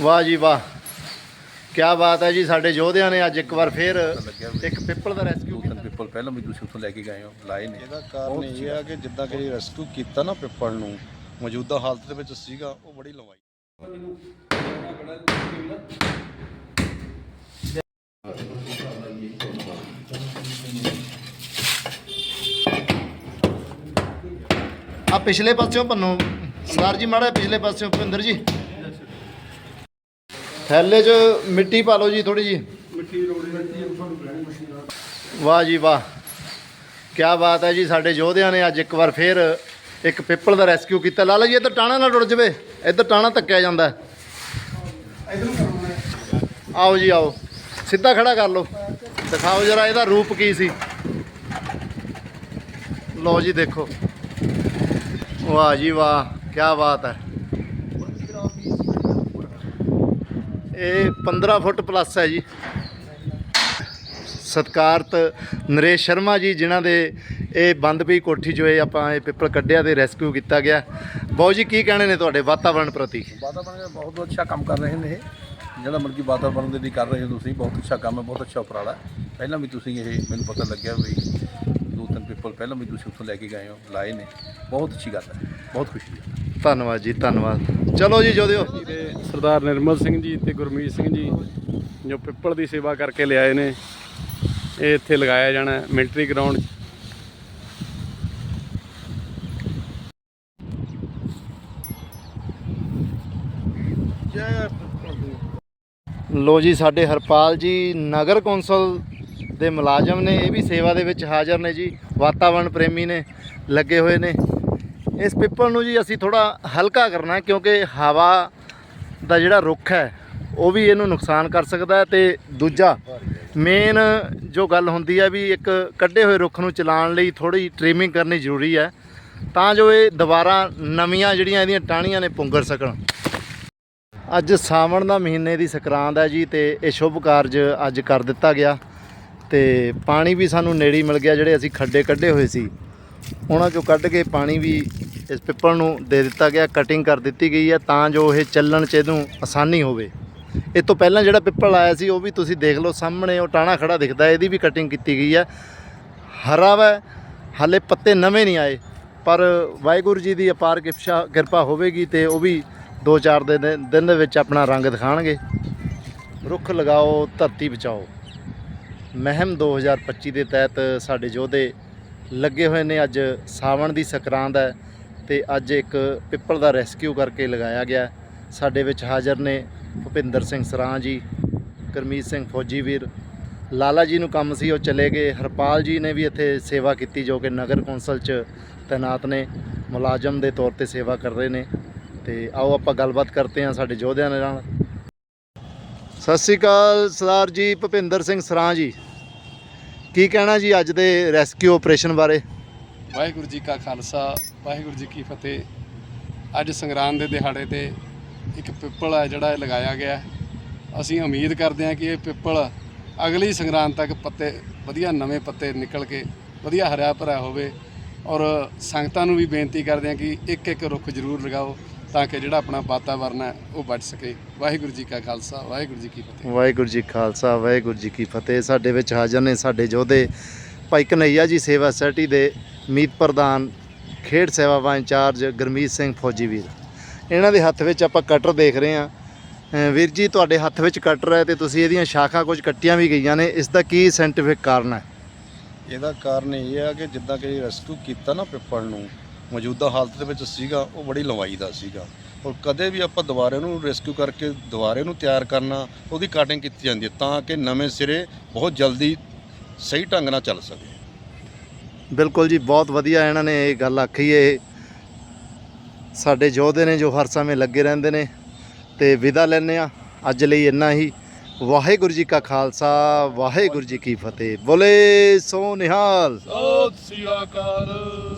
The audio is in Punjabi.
ਵਾਹ ਜੀ ਵਾਹ। ਕੀ ਬਾਤ ਹੈ ਜੀ ਸਾਡੇ ਯੋਧਿਆਂ ਨੇ ਅੱਜ ਇੱਕ ਵਾਰ ਫੇਰ ਇੱਕ ਪਿੱਪਲ ਦਾ ਰੈਸਕਿਊ ਤਿੰਨ ਪੀਪਲ ਪਹਿਲਾਂ ਵੀ ਤੁਸੀਂ ਉੱਥੋਂ ਲੈ ਕੇ ਗਏ ਹੋ ਲਾਏ ਨੇ। ਇਹਦਾ ਕਾਰਨ ਇਹ ਆ ਕਿ ਜਿੱਦਾਂ ਕਿ ਰੈਸਕਿਊ ਕੀਤਾ ਨਾ ਪਿੱਪਲ ਨੂੰ ਮੌਜੂਦਾ ਹਾਲਤ ਦੇ ਵਿੱਚ ਸੀਗਾ ਉਹ ਬੜੀ ਲੰਬਾਈ। ਆ ਪਿਛਲੇ ਪਾਸਿਓਂ ਪੰਨੋ। ਸਰਦਾਰ ਜੀ ਮਾੜਾ ਪਿਛਲੇ ਪਾਸਿਓਂ ਭਿੰਦਰ ਜੀ। ਥੈਲੇ 'ਚ ਮਿੱਟੀ ਪਾ ਲਓ ਜੀ ਥੋੜੀ ਜੀ ਵਾਹ ਜੀ ਵਾਹ। ਕੀ ਬਾਤ ਹੈ ਜੀ ਸਾਡੇ ਯੋਧਿਆਂ ਨੇ ਅੱਜ ਇੱਕ ਵਾਰ ਫੇਰ ਇੱਕ ਪਿੱਪਲ ਦਾ ਰੈਸਕਿਊ ਕੀਤਾ। ਲਾਲਾ ਜੀ ਇੱਧਰ ਟਾਣਾ ਨਾ ਟੁੱਟ ਜਵੇ। ਇੱਧਰ ਟਾਣਾ ਧੱਕਿਆ ਜਾਂਦਾ ਹੈ। ਆਓ ਜੀ ਆਓ। ਸਿੱਧਾ ਖੜਾ ਕਰ ਲਓ। ਦਿਖਾਓ ਜਰਾ ਇਹਦਾ ਰੂਪ ਕੀ ਸੀ। ਲਓ ਜੀ ਦੇਖੋ। ਵਾਹ ਜੀ ਵਾਹ ਕੀ ਬਾਤ ਹੈ। ਇਹ 15 ਫੁੱਟ ਪਲੱਸ ਹੈ ਜੀ। ਸਤਕਾਰਤ ਨਰੇਸ਼ ਸ਼ਰਮਾ ਜੀ ਜਿਨ੍ਹਾਂ ਦੇ ਇਹ ਬੰਦ ਪਈ ਕੋਠੀ ਜੋ ਇਹ ਆਪਾਂ ਇਹ ਪਿੱਪਲ ਕੱਢਿਆ ਤੇ ਰੈਸਕਿਊ ਕੀਤਾ ਗਿਆ। ਬਾਊ ਜੀ ਕੀ ਕਹਿਣੇ ਨੇ ਤੁਹਾਡੇ ਵਾਤਾਵਰਣ ਪ੍ਰਤੀ? ਵਾਤਾਵਰਣ ਦਾ ਬਹੁਤ ਅੱਛਾ ਕੰਮ ਕਰ ਰਹੇ ਨੇ ਇਹ। ਜਿਹੜਾ ਮਤਲਬ ਕਿ ਵਾਤਾਵਰਣ ਦੇ ਲਈ ਕਰ ਰਹੇ ਹੋ ਤੁਸੀਂ ਬਹੁਤ ਅੱਛਾ ਕੰਮ ਹੈ ਬਹੁਤ ਅੱਛਾ ਉਪਰਾਲਾ ਹੈ। ਪਹਿਲਾਂ ਵੀ ਤੁਸੀਂ ਇਹ ਮੈਨੂੰ ਪਤਾ ਲੱਗਿਆ ਵੀ ਦੋ ਤਿੰਨ ਪੀਪਲ ਪਹਿਲਾਂ ਵੀ ਤੁਸੀਂ ਉੱਥੋਂ ਲੈ ਕੇ ਗਏ ਹੋ ਲਾਏ ਨੇ। ਬਹੁਤ ਅੱਛੀ ਗੱਲ ਹੈ ਬਹੁਤ ਖੁਸ਼ੀ ਹੈ। ਧੰਨਵਾਦ ਜੀ ਧੰਨਵਾਦ। ਚਲੋ ਜੀ ਜੋਦਿਓ ਸਰਦਾਰ ਨਿਰਮਲ ਸਿੰਘ ਜੀ ਤੇ ਗੁਰਮੀਤ ਸਿੰਘ ਜੀ ਜੋ ਪਿੱਪਲ ਦੀ ਸੇਵਾ ਕਰਕੇ ਲਿਆਏ ਨੇ। ਇਹ ਇੱਥੇ ਲਗਾਇਆ ਜਾਣਾ ਹੈ ਮਿਲਟਰੀ ਗਰਾਊਂਡ 'ਚ। ਲੋ ਜੀ ਸਾਡੇ ਹਰਪਾਲ ਜੀ ਨਗਰ ਕੌਂਸਲ ਦੇ ਮੁਲਾਜ਼ਮ ਨੇ ਇਹ ਵੀ ਸੇਵਾ ਦੇ ਵਿੱਚ ਹਾਜ਼ਰ ਨੇ ਜੀ। ਵਾਤਾਵਰਣ ਪ੍ਰੇਮੀ ਨੇ ਲੱਗੇ ਹੋਏ ਨੇ। ਇਸ ਪਿੱਪਲ ਨੂੰ ਜੀ ਅਸੀਂ ਥੋੜਾ ਹਲਕਾ ਕਰਨਾ ਕਿਉਂਕਿ ਹਵਾ ਦਾ ਜਿਹੜਾ ਰੁੱਖ ਹੈ, ਉਹ ਵੀ ਇਹਨੂੰ ਨੁਕਸਾਨ ਕਰ ਸਕਦਾ ਹੈ ਤੇ ਦੂਜਾ ਮੇਨ ਜੋ ਗੱਲ ਹੁੰਦੀ ਹੈ ਵੀ ਇੱਕ ਕੱਢੇ ਹੋਏ ਰੁੱਖ ਨੂੰ ਚਲਾਉਣ ਲਈ ਥੋੜੀ ਟ੍ਰਿਮਿੰਗ ਕਰਨੀ ਜ਼ਰੂਰੀ ਹੈ, ਤਾਂ ਜੋ ਇਹ ਦੁਬਾਰਾ ਨਵੀਆਂ ਜਿਹੜੀਆਂ ਇਹਦੀਆਂ ਟਾਹਣੀਆਂ ਨੇ ਪੁੰਗਰ ਸਕਣ। ਅੱਜ ਸਾਵਣ ਦਾ ਮਹੀਨੇ ਦੀ ਸੰਕਰਾਂਤ ਹੈ ਜੀ ਤੇ ਇਹ ਸ਼ੁਭ ਕਾਰਜ ਅੱਜ ਕਰ ਦਿੱਤਾ ਗਿਆ ਤੇ ਪਾਣੀ ਵੀ ਸਾਨੂੰ ਨੇੜੇ ਮਿਲ ਗਿਆ, ਜਿਹੜੇ ਅਸੀਂ ਖੱਡੇ ਕੱਢੇ ਹੋਏ ਸੀ, ਉਹਨਾਂ ਚੋਂ ਕੱਢ ਕੇ ਪਾਣੀ ਵੀ ਇਸ ਪਿੱਪਲ ਨੂੰ ਦੇ ਦਿੱਤਾ ਗਿਆ ਕਟਿੰਗ ਕਰ ਦਿੱਤੀ ਗਈ ਹੈ ਤਾਂ ਜੋ ਇਹ ਚੱਲਣ 'ਚ ਇਹਨੂੰ ਆਸਾਨੀ ਹੋਵੇ। ਇਹ ਤੋਂ ਪਹਿਲਾਂ ਜਿਹੜਾ ਪਿੱਪਲ ਆਇਆ ਸੀ, ਉਹ ਵੀ ਤੁਸੀਂ ਦੇਖ ਲਓ ਸਾਹਮਣੇ, ਉਹ ਟਾਣਾ ਖੜਾ ਦਿਖਦਾ ਇਹਦੀ ਵੀ ਕਟਿੰਗ ਕੀਤੀ ਗਈ ਹੈ। ਹਰਾ ਵੈ, ਹਾਲੇ ਪੱਤੇ ਨਵੇਂ ਨਹੀਂ ਆਏ, ਪਰ ਵਾਹਿਗੁਰੂ ਜੀ ਦੀ ਅਪਾਰ ਕਿਰਪਾ ਹੋਵੇਗੀ ਤੇ ਉਹ ਵੀ 2-4 ਦਿਨ ਦਿਨ ਦੇ ਵਿੱਚ ਆਪਣਾ ਰੰਗ ਦਿਖਾਣਗੇ। ਰੁੱਖ ਲਗਾਓ, ਧਰਤੀ ਬਚਾਓ। ਮਹਿਮ 2025 ਦੇ ਤਹਿਤ ਸਾਡੇ ਯੋਧੇ ਲੱਗੇ ਹੋਏ ਨੇ ਅੱਜ ਸਾਵਣ ਦੀ ਸੰਕਰਾਂਤ ਹੈ। ਤੇ ਅੱਜ ਇੱਕ ਪਿੱਪਲ ਦਾ ਰੈਸਕਿਊ ਕਰਕੇ ਲਗਾਇਆ ਗਿਆ। ਸਾਡੇ ਵਿੱਚ ਹਾਜ਼ਰ ਨੇ ਭੁਪਿੰਦਰ ਸਿੰਘ ਸਰਾਂ ਜੀ, ਕਰਮੀਤ ਸਿੰਘ ਫੌਜੀ ਵੀਰ, ਲਾਲਾ ਜੀ ਨੂੰ ਕੰਮ ਸੀ, ਉਹ ਚਲੇ ਗਏ। ਹਰਪਾਲ ਜੀ ਨੇ ਵੀ ਇੱਥੇ ਸੇਵਾ ਕੀਤੀ, ਜੋ ਕਿ ਨਗਰ ਕੌਂਸਲ 'ਚ ਤੈਨਾਤ ਨੇ, ਮੁਲਾਜ਼ਮ ਦੇ ਤੌਰ ਤੇ ਸੇਵਾ ਕਰ ਰਹੇ ਨੇ। ਤੇ ਆਓ ਆਪਾਂ ਗੱਲਬਾਤ ਕਰਦੇ ਹਾਂ ਸਾਡੇ ਯੋਧਿਆਂ ਦੇ ਨਾਲ। ਸਤਿ ਸ੍ਰੀ ਅਕਾਲ ਸਰਦਾਰ ਜੀ, ਭੁਪਿੰਦਰ ਸਿੰਘ ਸਰਾਂ ਜੀ। ਕੀ ਕਹਿਣਾ ਜੀ ਅੱਜ ਦੇ ਰੈਸਕਿਊ ਆਪਰੇਸ਼ਨ ਬਾਰੇ? ਵਾਹਿਗੁਰੂ ਜੀ ਕਾ ਖਾਲਸਾ, ਵਾਹਿਗੁਰੂ ਜੀ ਕੀ ਫਤਿਹ। ਅੱਜ ਸੰਗਰਾਂਦ ਦੇ ਦਿਹਾੜੇ ਤੇ ਇੱਕ ਪਿੱਪਲ ਹੈ ਜਿਹੜਾ ਇਹ ਲਗਾਇਆ ਗਿਆ ਅਸੀਂ ਉਮੀਦ ਕਰਦੇ ਹਾਂ ਕਿ ਇਹ ਪਿੱਪਲ ਅਗਲੀ ਸੰਗਰਾਂਦ ਤੱਕ ਪੱਤੇ, ਵਧੀਆ ਨਵੇਂ ਪੱਤੇ ਨਿਕਲ ਕੇ ਵਧੀਆ ਹਰਿਆ ਭਰਿਆ ਹੋਵੇ। ਔਰ ਸੰਗਤਾਂ ਨੂੰ ਵੀ ਬੇਨਤੀ ਕਰਦੇ ਹਾਂ ਕਿ ਇੱਕ ਇੱਕ ਰੁੱਖ ਜ਼ਰੂਰ ਲਗਾਓ ਤਾਂ ਕਿ ਜਿਹੜਾ ਆਪਣਾ ਵਾਤਾਵਰਨ ਹੈ ਉਹ ਬਚ ਸਕੇ। ਵਾਹਿਗੁਰੂ ਜੀ ਕਾ ਖਾਲਸਾ, ਵਾਹਿਗੁਰੂ ਜੀ ਕੀ ਫਤਿਹ। ਵਾਹਿਗੁਰੂ ਜੀ ਖਾਲਸਾ, ਵਾਹਿਗੁਰੂ ਜੀ ਕੀ ਫਤਿਹ। ਸਾਡੇ ਵਿੱਚ ਹਾਜ਼ਰ ਨੇ ਸਾਡੇ ਯੋਧੇ ਭਾਈ ਕਨਈਆ ਜੀ ਸੇਵਾ ਸੋਸਾਇਟੀ ਦੇ ਮੀਤ ਪ੍ਰਧਾਨ, ਖੇਡ ਸੇਵਾਵਾਂ ਇੰਚਾਰਜ ਗੁਰਮੀਤ ਸਿੰਘ ਫੌਜੀ ਵੀਰ। ਇਹਨਾਂ ਦੇ ਹੱਥ ਵਿੱਚ ਆਪਾਂ ਕਟਰ ਦੇਖ ਰਹੇ ਹਾਂ। ਵੀਰ ਜੀ, ਤੁਹਾਡੇ ਹੱਥ ਵਿੱਚ ਕਟਰ ਹੈ ਤੇ ਤੁਸੀਂ ਇਹਦੀਆਂ ਸ਼ਾਖਾਂ ਕੁਝ ਕੱਟੀਆਂ ਵੀ ਗਈਆਂ ਨੇ। ਇਸ ਦਾ ਕੀ ਸਾਇੰਟੀਫਿਕ ਕਾਰਨ ਹੈ? ਇਹਦਾ ਕਾਰਨ ਇਹ ਆ ਕਿ ਜਿੱਦਾਂ ਕਿ ਰੈਸਕਿਊ ਕੀਤਾ ਨਾ ਪਿੱਪਲ ਨੂੰ, ਮੌਜੂਦਾ ਹਾਲਤ ਦੇ ਵਿੱਚ ਸੀਗਾ, ਉਹ ਬੜੀ ਲੰਬਾਈ ਦਾ ਸੀਗਾ। ਔਰ ਕਦੇ ਵੀ ਆਪਾਂ ਦੁਬਾਰੇ ਨੂੰ ਰੈਸਕਿਊ ਕਰਕੇ ਦੁਬਾਰੇ ਨੂੰ ਤਿਆਰ ਕਰਨਾ, ਉਹਦੀ ਕਟਿੰਗ ਕੀਤੀ ਜਾਂਦੀ ਹੈ ਤਾਂ ਕਿ ਨਵੇਂ ਸਿਰੇ ਬਹੁਤ ਜਲਦੀ ਸਹੀ ਢੰਗ ਨਾਲ ਚੱਲ ਸਕੇ। ਬਿਲਕੁਲ ਜੀ, ਬਹੁਤ ਵਧੀਆ ਇਹਨਾਂ ਨੇ ਇਹ ਗੱਲ ਆਖੀ ਇਹ ਸਾਡੇ ਯੋਧੇ ਨੇ ਜੋ ਹਰ ਸਮੇਂ ਲੱਗੇ ਰਹਿੰਦੇ ਨੇ ਤੇ ਵਿਦਾ ਲੈਂਦੇ ਆ ਅੱਜ ਲਈ ਇੰਨਾ ਹੀ। ਵਾਹਿਗੁਰੂ ਜੀ ਕਾ ਖਾਲਸਾ, ਵਾਹਿਗੁਰੂ ਜੀ ਕੀ ਫਤਿਹ। ਬੋਲੇ ਸੋ ਨਿਹਾਲ। ਸਤਿ ਸ੍ਰੀ ਅਕਾਲ।